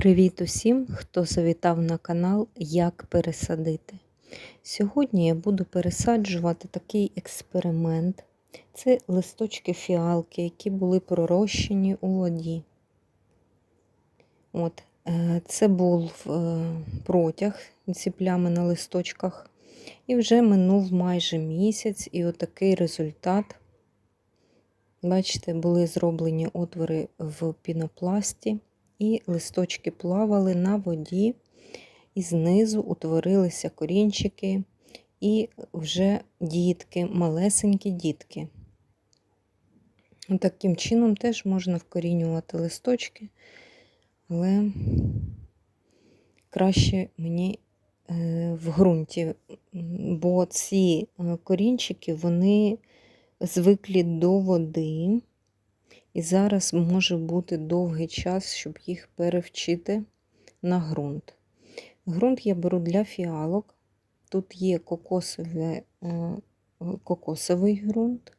Привіт усім, хто завітав на канал Як пересадити. Сьогодні я буду пересаджувати такий експеримент. Це листочки фіалки, які були пророщені у воді. От, е, Це був е, протяг ці плями на листочках. І вже минув майже місяць, і отакий результат. Бачите, були зроблені отвори в пінопласті і листочки плавали на воді, і знизу утворилися корінчики, і вже дітки, малесенькі дітки. Таким чином теж можна вкорінювати листочки, але краще мені е, в ґрунті, бо ці е, корінчики, вони звиклі до води. І зараз може бути довгий час, щоб їх перевчити на ґрунт. Ґрунт я беру для фіалок. Тут є кокосове, е, кокосовий ґрунт.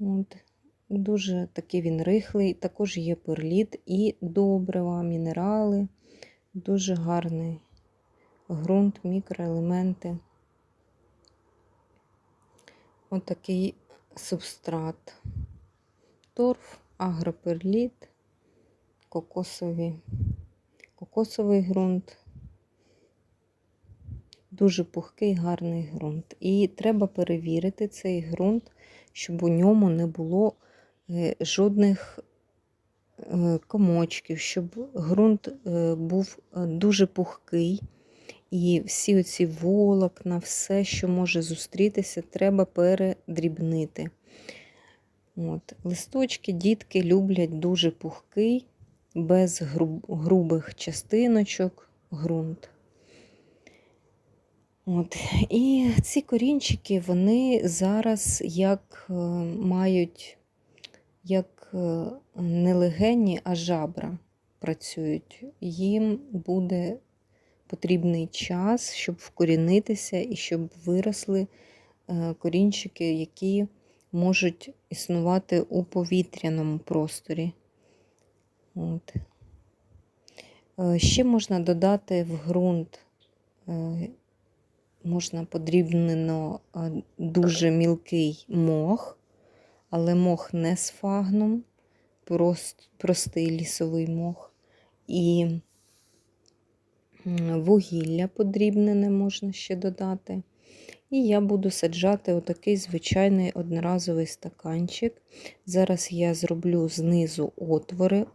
От. Дуже такий він рихлий, також є перліт і добрива, мінерали. Дуже гарний ґрунт, мікроелементи. Отакий субстрат торф, агроперліт, кокосові, кокосовий ґрунт. Дуже пухкий, гарний ґрунт. І треба перевірити цей ґрунт, щоб у ньому не було е, жодних е, комочків, щоб ґрунт е, був дуже пухкий. І всі оці волокна, все, що може зустрітися, треба передрібнити. От. Листочки дітки люблять дуже пухкий, без груб, грубих частиночок, ґрунт. От. І ці корінчики, вони зараз як е, мають як е, не легені, а жабра працюють. Їм буде потрібний час, щоб вкорінитися і щоб виросли е, корінчики, які можуть існувати у повітряному просторі. От. Е, ще можна додати в ґрунт, е, можна подрібнено е, дуже мілкий мох, але мох не з фагном, прост, простий лісовий мох. І вугілля подрібнене можна ще додати. І я буду саджати отакий звичайний одноразовий стаканчик. Зараз я зроблю знизу отвори,